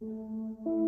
В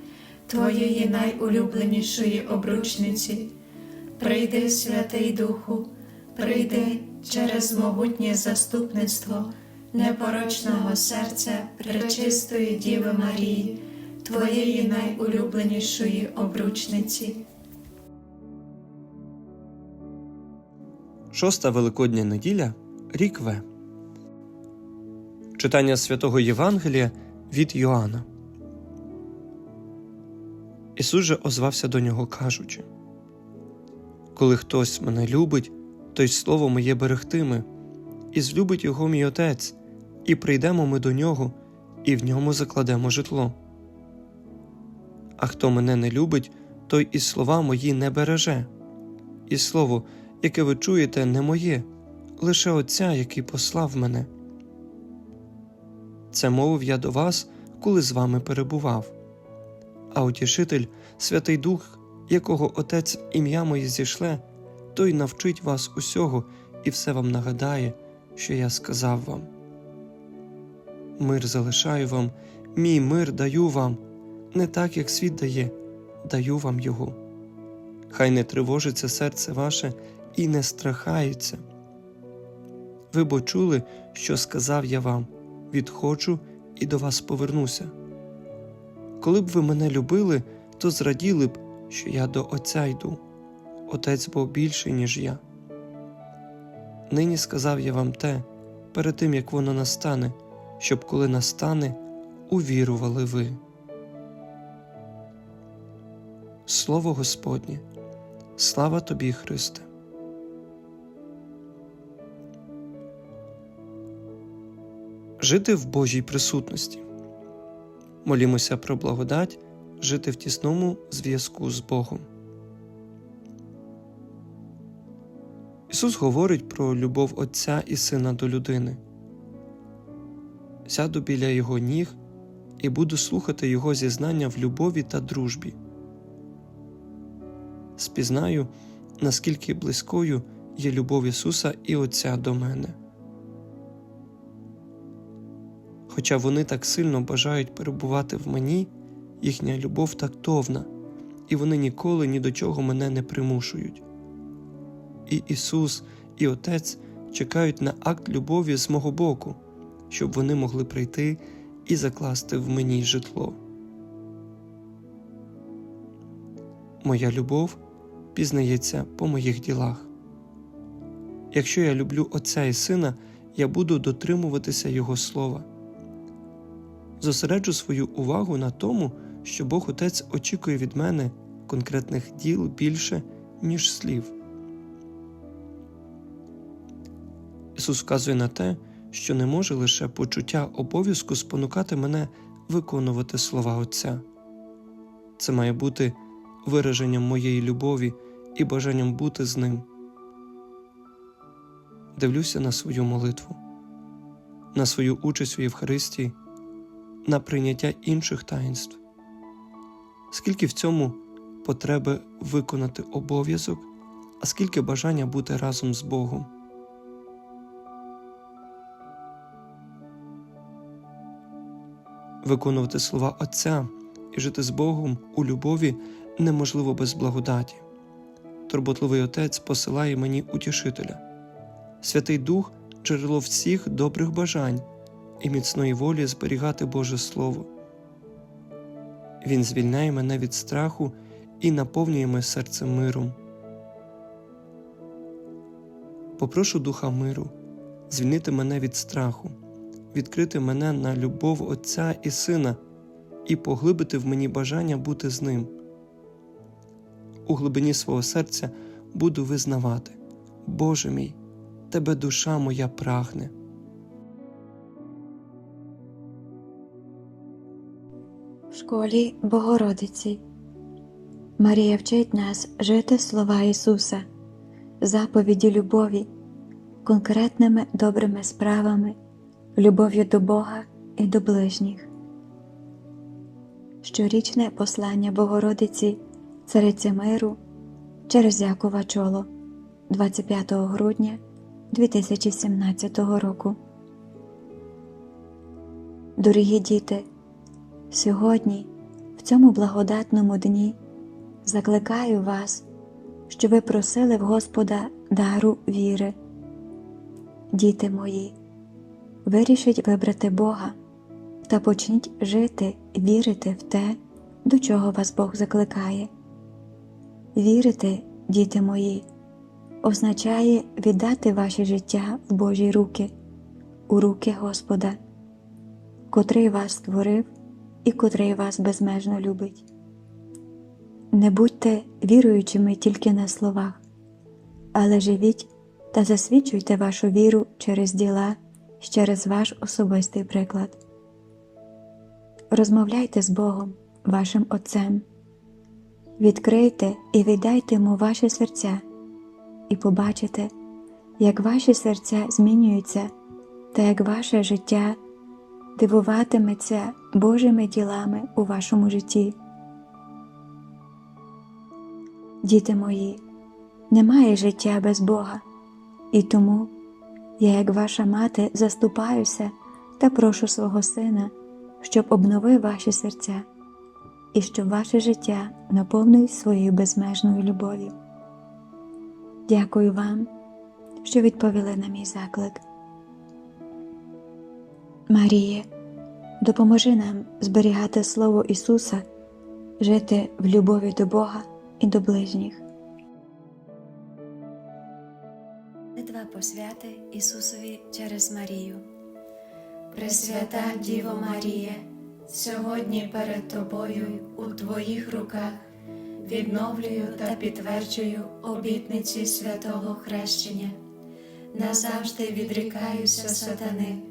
Твоєї найулюбленішої обручниці. Прийди, Святий Духу, прийди через могутнє заступництво непорочного серця пречистої Діви Марії, Твоєї найулюбленішої обручниці. Шоста Великодня неділя, рік В. Читання святого Євангелія від Йоанна. Ісус же озвався до нього, кажучи: Коли хтось мене любить, то й слово моє берегтиме, і злюбить його мій Отець, і прийдемо ми до нього, і в ньому закладемо житло. А хто мене не любить, той і слова мої не береже, і слово, яке ви чуєте, не моє, лише Отця, який послав мене. Це мовив я до вас, коли з вами перебував. А утішитель, Святий Дух, якого Отець ім'я моє зішле, той навчить вас усього і все вам нагадає, що я сказав вам. Мир залишаю вам, мій мир даю вам, не так, як світ дає, даю вам його. Хай не тривожиться серце ваше і не страхається. Ви бо чули, що сказав я вам відходжу і до вас повернуся. Коли б ви мене любили, то зраділи б, що я до Отця йду, Отець бо більший, ніж я. Нині сказав я вам те, перед тим як воно настане, щоб коли настане, увірували ви. Слово Господнє, слава тобі, Христе. Жити в Божій присутності. Молімося про благодать, жити в тісному зв'язку з Богом. Ісус говорить про любов Отця і Сина до людини. Сяду біля Його ніг і буду слухати Його зізнання в любові та дружбі. Спізнаю, наскільки близькою є любов Ісуса і Отця до мене. Хоча вони так сильно бажають перебувати в мені, їхня любов тактовна, і вони ніколи ні до чого мене не примушують. І Ісус, і Отець чекають на акт любові з мого боку, щоб вони могли прийти і закласти в мені житло. Моя любов пізнається по моїх ділах. Якщо я люблю Отця і Сина, я буду дотримуватися Його слова зосереджу свою увагу на тому, що Бог Отець очікує від мене конкретних діл більше, ніж слів. Ісус вказує на те, що не може лише почуття обов'язку спонукати мене виконувати слова Отця. Це має бути вираженням моєї любові і бажанням бути з ним. Дивлюся на свою молитву, на свою участь у Євхаристії на прийняття інших таїнств, скільки в цьому потреби виконати обов'язок, а скільки бажання бути разом з Богом. Виконувати слова Отця і жити з Богом у любові неможливо без благодаті. Турботливий Отець посилає мені утішителя. Святий Дух джерело всіх добрих бажань і міцної волі зберігати Боже Слово. Він звільняє мене від страху і наповнює моє серце миром. Попрошу Духа миру, звільнити мене від страху, відкрити мене на любов Отця і Сина і поглибити в мені бажання бути з ним. У глибині свого серця буду визнавати, Боже мій, Тебе душа моя прагне. Школі Богородиці Марія вчить нас жити слова Ісуса, заповіді любові, конкретними добрими справами, любов'ю до Бога і до ближніх. Щорічне послання Богородиці Цариці Миру через Якова Чоло 25 грудня 2017 року. Дорогі діти, Сьогодні, в цьому благодатному дні, закликаю вас, що ви просили в Господа дару віри. Діти мої, вирішіть вибрати Бога та почніть жити вірити в те, до чого вас Бог закликає. Вірити, діти мої, означає віддати ваше життя в Божі руки, у руки Господа, котрий вас створив і котрий вас безмежно любить. Не будьте віруючими тільки на словах, але живіть та засвідчуйте вашу віру через діла через ваш особистий приклад. Розмовляйте з Богом, вашим Отцем, відкрийте і віддайте йому ваші серця, і побачите, як ваші серця змінюються та як ваше життя дивуватиметься Божими ділами у вашому житті. Діти мої, немає життя без Бога, і тому я, як ваша мати, заступаюся та прошу свого Сина, щоб обновив ваші серця і щоб ваше життя наповнив своєю безмежною любов'ю. Дякую вам, що відповіли на мій заклик. Маріє, допоможи нам зберігати Слово Ісуса, жити в любові до Бога і до ближніх. Два посвяти Ісусові через Марію. Пресвята Діво Марія, сьогодні перед Тобою у Твоїх руках відновлюю та підтверджую обітниці святого хрещення. Назавжди відрікаюся сатани,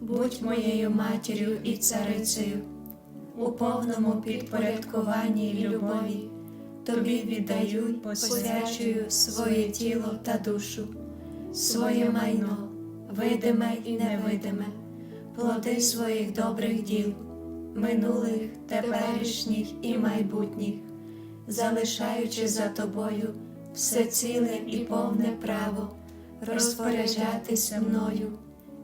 будь моєю матір'ю і царицею, у повному підпорядкуванні й любові, Тобі віддаю посвячую своє тіло та душу, своє майно, видиме і невидиме плоди своїх добрих діл, минулих, теперішніх і майбутніх, залишаючи за тобою все ціле і повне право розпоряджатися мною